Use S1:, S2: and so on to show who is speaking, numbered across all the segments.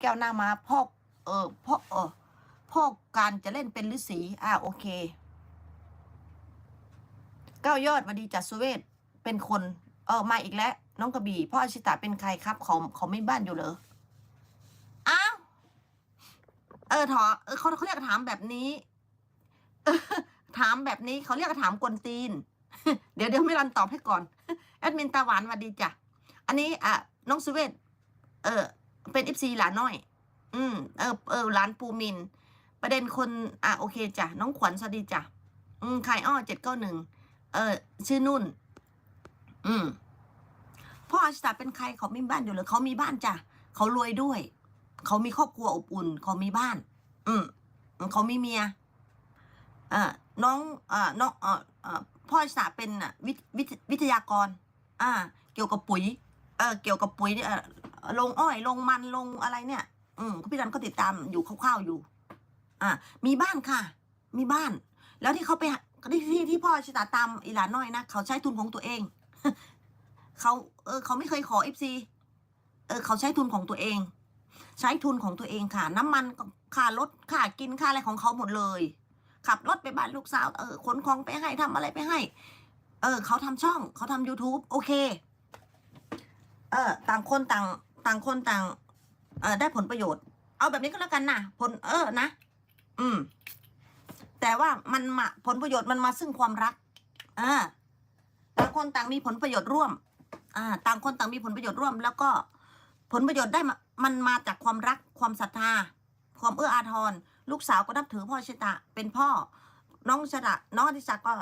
S1: แก้วหน้ามาพ่อเออพ่อเออพ่อการจะเล่นเป็นฤาษีอ่าโอเคเก้ายอดมาดีจัดสุเวศเป็นคนเออมาอีกแล้ว น้องกระบี่พ่ออาชิตะเป็นใครครับเขาเขาไม่บ้านอยู่เหรออ้าวเออถอเออเขาเขาเรียกถามแบบนี้ถามแบบนี้เขาเรียกถามกวนตีน เดี๋ยวเดี๋ยวไม่รันตอบให้ก่อนแอดมินตาหวานวัสดีจ้ะอันนี้อะน้องสุเวศเออ เป็นอิฟซีหลานน้อย อืมเออเออหลานปูมิน ประเด็นคนอะโอเคจ้ะน้องขวัญสวัสดีจ้ะอืมใครอ้อเจ็ดเก้าหนึ่งเออ ชื่อนุ่น อืมพ่ออาชิตาเป็นใครเขามีบ้านอยู่หรือเขามีบ้านจ้ะเขารวยด้วย เขามีครอบครัวอบอุ่น เขามีบ้าน อืมเขามีเมียอ่าน้องอ่าน้องอ่าอ่าพ่ออาชิตาเป็นอะวิทวิทวิทยากร อ่า เกี่ยวกับปุ๋ย เออเกี่ยวกับปุ๋ยอ่อ ลงอ้อย ลงมันลงอะไรเนี่ย อืมพี่รันก็ติดตามอยู่คร่าวๆอยู่ อ่ามีบ้านค่ะ มีบ้าน แล้วที่เขาไปที่ที่ที่พ่อชิตาตามอีหลานน้อยนะเขาใช้ทุนของตัวเองเขาเออเขาไม่เคยขอเอฟซีเออเขาใช้ทุนของตัวเอง ใช้ทุนของตัวเองค่ะ น้ำมันค่ารถค่ากินค่าอะไรของเขาหมดเลย ขับรถไปบ้านลูกสาวเออขนของไปให้ทำอะไรไปให้ เออ เขาทำช่อง เขาทำ youtube โอเค เออ ต่างคนต่าง ต่างคนต่างเออได้ผลประโยชน์ เอาแบบนี้ก็แล้วกันนะผลเออนะ อืม แต่ว่ามันมาผลประโยชน์มันมาซึ่งความรักอ่าต่างคนต่างมีผลประโยชน์ร่วม อ่า ต่างคนต่างมีผลประโยชน์ร่วม แล้วก็ผลประโยชน์ได้มันมาจากความรักความศรัทธา ความเอื้ออาทร ลูกสาวก็นับถือพ่อชิตะ เป็นพ่อ น้องชตะน้องอธิศักก็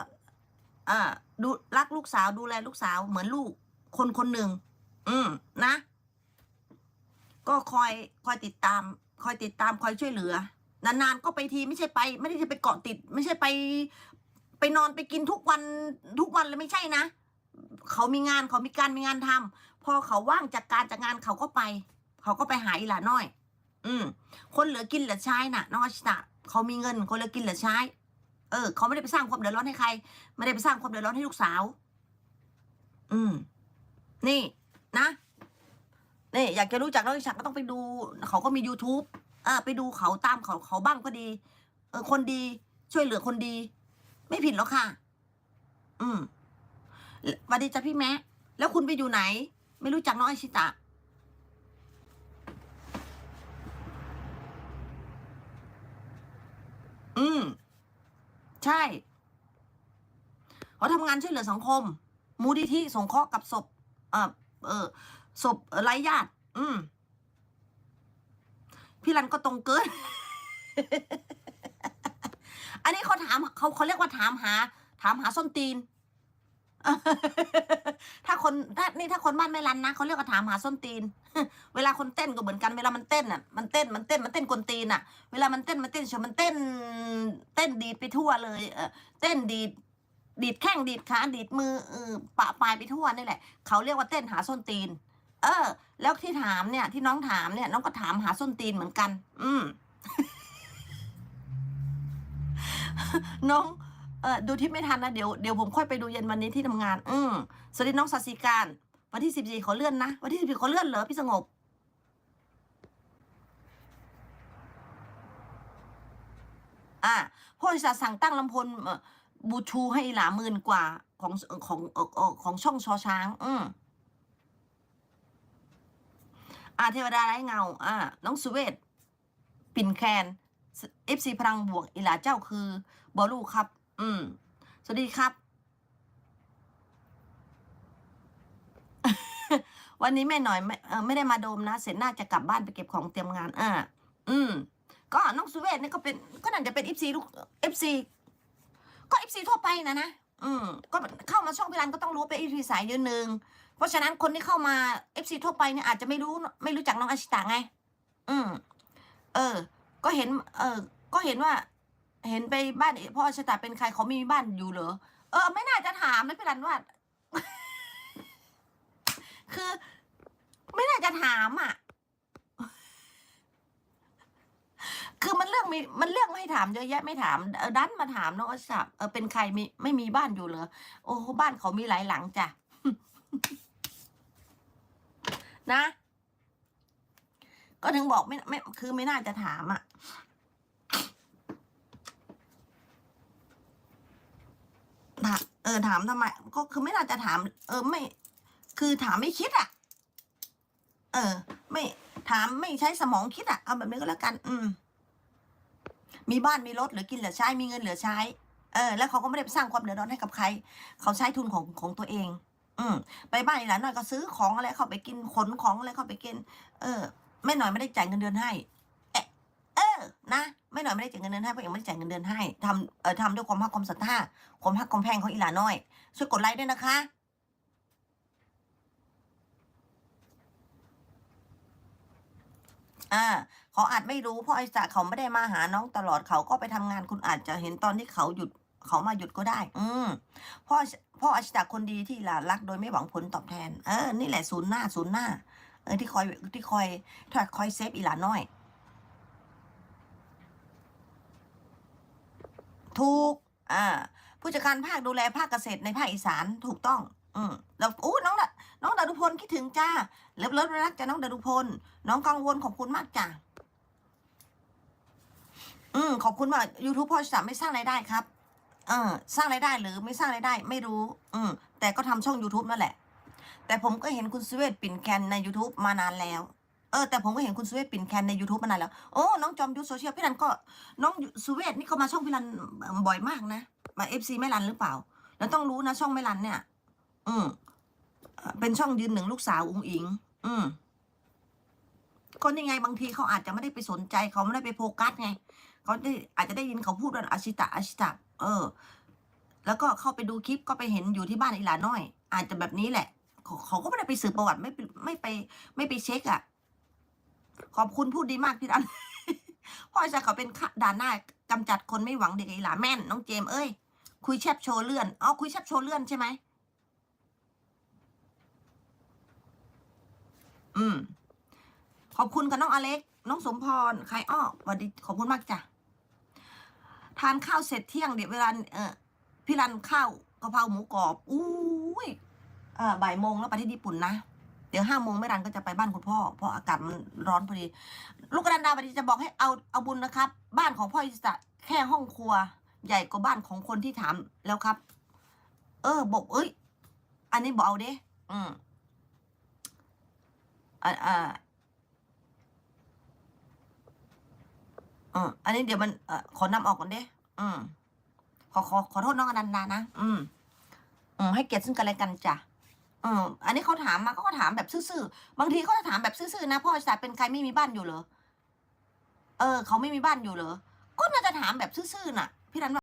S1: อ่อดูรักลูกสาวดูแลลูกสาวเหมือนลูกคนคนหนึ่ง อืม นะ ก็คอยคอยติดตาม คอยติดตามคอยช่วยเหลือ นานๆก็ไปทีไม่ใช่ไป ไม่ได้จะไปเกาะติด ไม่ใช่ไป ไปนอนไปกินทุกวันทุกวันเลยไม่ใช่นะเขามีงานเขามีการมีงานทำพอเขาว่างจากการจากงานเขาก็ไป เขาก็ไปหาอีหลาน้อย อืม คนเหลือกินเหลือใช้น่ะน้องอาชิตะเขามีเงินคนเหลือกินเหลือใช้ เออ เขาไม่ได้ไปสร้างความเดือดร้อนให้ใคร ไม่ได้ไปสร้างความเดือดร้อนให้ลูกสาว อืม นี่นะ นี่อยากจะรู้จักน้องอิชักก็ต้องไปดู เขาก็มี youtube อ่าไปดูเขาตามเขาเขาบ้างก็ดี เออ คนดีช่วยเหลือคนดี ไม่ผิดหรอกค่ะ อืมสวัสดีจ้ะพี่แม่แล้วคุณไปอยู่ไหน ไม่รู้จักน้องอิชิตะอืม ใช่เขาทำงานช่วยเหลือสังคม มูลนิธิสงเคราะห์กับศพ เออเออ ศพไร้ญาติ อืม พี่รันก็ตรงเกิน อันนี้เขาถามเขาเขาเรียกว่าถามหา ถามหาส้นตีน ถ้าคนถ้านี่ถ้าคนบ้านไม่รันนะเขาเรียกว่าถามหาส้นตีน เวลาคนเต้นก็เหมือนกันเวลามันเต้นอะ มันเต้นมันเต้นมันเต้นกวนตีนอะ เวลามันเต้นมันเต้นเฉยมันเต้น เต้นดีดไปทั่วเลย เออเต้นดีดดีดแข้งดีดขาดีดมือเออปะปลายไปทั่วนี่แหละ เขาเรียกว่าเต้นหาส้นตีน เออ แล้วที่ถามเนี่ย ที่น้องถามเนี่ย น้องก็ถามหาส้นตีนเหมือนกัน อืม น้อง เออดูที่ไม่ทันนะเดี๋ยวเดี๋ยวผมค่อยไปดูเย็นวันนี้ที่ทำงาน อืมสวัสดีน้องสัสิการ วันที่สิบสี่ขอเลื่อนนะวันที่สิบสี่ขอเลื่อนเหรอพี่สงบอ่าพ่อจะสั่งตั้งลำพลบูชูให้หลาหมื่นกว่าของของเอ่อเอ่อของช่องชอช้าง อืม อ่าเทวดาไร้เงา อ่า น้องสุเวตปิ่นแคนเอฟซีพลังบวกอีหลาเจ้าคือบอลูครับ อืม สวัสดีครับ วันนี้แม่หน่อยไม่เออไม่ได้มาโดมนะ เสร็จน่าจะกลับบ้านไปเก็บของเตรียมงาน อ่า อืม ก็น้องสุเวทเนี่ยก็เป็น ก็น่าจะเป็นเอฟซีลูกเอฟซีก็เอฟซีทั่วไปนะนะ อืม ก็เข้ามาช่องพิรันก็ต้องรู้เป็นเอฟซีสายยืนหนึ่ง เพราะฉะนั้นคนที่เข้ามาเอฟซีทั่วไปเนี่ยอาจจะไม่รู้ไม่รู้จักน้องอาชิตะไง อืม เออ ก็เห็น เออ ก็เห็นว่า เห็นไปบ้านพ่ออาชิตะเป็นใครเขามีบ้านอยู่เหรอ เออ ไม่น่าจะถามนะพี่รันว่า คือ ไม่น่าจะถามอะ คือมันเรื่องมีมันเรื่องไม่ถามเยอะแยะไม่ถามเออดันมาถามน้องอัชราเออเป็นใครมีไม่มีบ้านอยู่เหรอ โอ้บ้านเขามีหลายหลังจ้ะ นะ ก็ถึงบอกไม่ไม่คือไม่น่าจะถามอะถามเออถามทำไม ก็คือไม่น่าจะถาม เออไม่ คือถามไม่คิดอะ เออ ไม่ถามไม่ใช้สมองคิดอะเอาแบบนี้ก็แล้วกัน อืม มีบ้านมีรถเหลือกินเหลือใช้มีเงินเหลือใช้เออแล้วเขาก็ไม่ได้ไปสร้างความเดือดร้อนให้กับใคร เขาใช้ทุนของของตัวเอง อืมไปบ้านอีหลานหน่อยก็ซื้อของอะไรเข้าไปกินขนของอะไรเข้าไปกิน เออแม่หน่อยไม่ได้จ่ายเงินเดือนให้เอเออนะแม่หน่อยไม่ได้จ่ายเงินเดือนให้เพราะยังไม่ได้จ่ายเงินเดือนให้ทำเออทำด้วยความรักความศรัทธาความรักความแพงของอีหลาน้อยช่วยกดไลค์ด้วยนะคะอ่าเขาอาจไม่รู้เพราะไอ้จ่าเขาไม่ได้มาหาน้องตลอดเขาก็ไปทำงานคุณอาจจะเห็นตอนที่เขาหยุด เขามาหยุดก็ได้ อืมพ่อพ่ออาชิตาคนดีที่ลรักโดยไม่หวังผลตอบแทน เออ นี่แหละศูนย์หน้าศูนย์หน้า เออที่คอยที่คอยที่คอยเซฟอีหลาน้อย ถูก อ่า ผู้จัดการภาคดูแลภาคเกษตรในภาคอีสานถูกต้อง อืมแล้วอู้น้องดะน้องดารุพลคิดถึงจ้าเลิฟเลิฟรักจ้าน้องดารุพล น้องกังวลขอบคุณมากจ้าอืมขอบคุณมาก YouTube พ่อจะไม่สร้างรายได้ครับ เออสร้างรายได้หรือไม่สร้างรายได้ไม่รู้ อืมแต่ก็ทำช่อง YouTube นั่นแหละ แต่ผมก็เห็นคุณสเวตปิ่นแคนใน YouTube มานานแล้วเออแต่ผมก็เห็นคุณสเวตปิ่นแคนใน YouTube มานานแล้วโอ้น้องจอมยุทธโซเชียลพี่รันก็น้องสุเวทนี่เขามาช่องพี่รันบ่อยมากนะมาเอฟซีแม่รันหรือเปล่า แล้วต้องรู้นะช่องแม่รันเนี่ย อืมเอ่อเป็นช่องยืนหนึ่งลูกสาวอุงอิง อืมคนยังไงบางทีเขาอาจจะไม่ได้ไปสนใจเขาไม่ได้ไปโฟกัสไงเขาได้อาจจะได้ยินเขาพูดว่าอาชิตะอาชิตะ เออ แล้วก็เข้าไปดูคลิปก็ไปเห็นอยู่ที่บ้านอีหลาน้อย อาจจะแบบนี้แหละ เขาก็ไม่ได้ไปสืบประวัติไม่ไม่ไป ไม่ไปเช็คอะ่ะ ขอบคุณพูดดีมากพี่รันพ่อจะเขาเป็นขะด่านหน้ากำจัดคนไม่หวังเด็กอีหลาแม่นน้องเจมส์เอ้ยคุยแชทโชว์เลื่อนอ๋อคุยแชทโชว์เลื่อนใช่ไหมอืม ขอบคุณกับน้องอเล็ก น้องสมพร ใครอ้อสวัสดีขอบคุณมากจ้ะ ทานข้าวเสร็จเที่ยงเดี๋ยวเวลาเออพี่รันข้าวกะเพราหมูกรอบอุ้ยอ่าบ่ายโมงแล้วไปที่ญี่ปุ่นนะเดี๋ยวห้าโมงไม่รันก็จะไปบ้านคุณพ่อเพราะอากาศมันร้อนพอดี ลูกกระดานดาวพอดีจะบอกให้เอาเอาบุญนะครับ บ้านของพ่ออิสระแค่ห้องครัว ใหญ่กว่าบ้านของคนที่ถามแล้วครับ เออ บอกเอ้ย อันนี้บอกเอาเด้อืมอ่า อืมอันนี้เดี๋ยวมันเอ่อขอนำออกก่อนเด้อืมขอขอขอโทษน้องอนันดานะอืมอืมให้เกียรติซึ่งกันและกันจ้ะอืมอันนี้เขาถามมาเขาก็ถามแบบซื่อๆบางทีเขาจะถามแบบซื่อๆนะพ่อจะเป็นใครไม่มีบ้านอยู่เหรอเออ เขาไม่มีบ้านอยู่เหรอก็น่าจะถามแบบซื่อๆน่ะ พี่รันว่า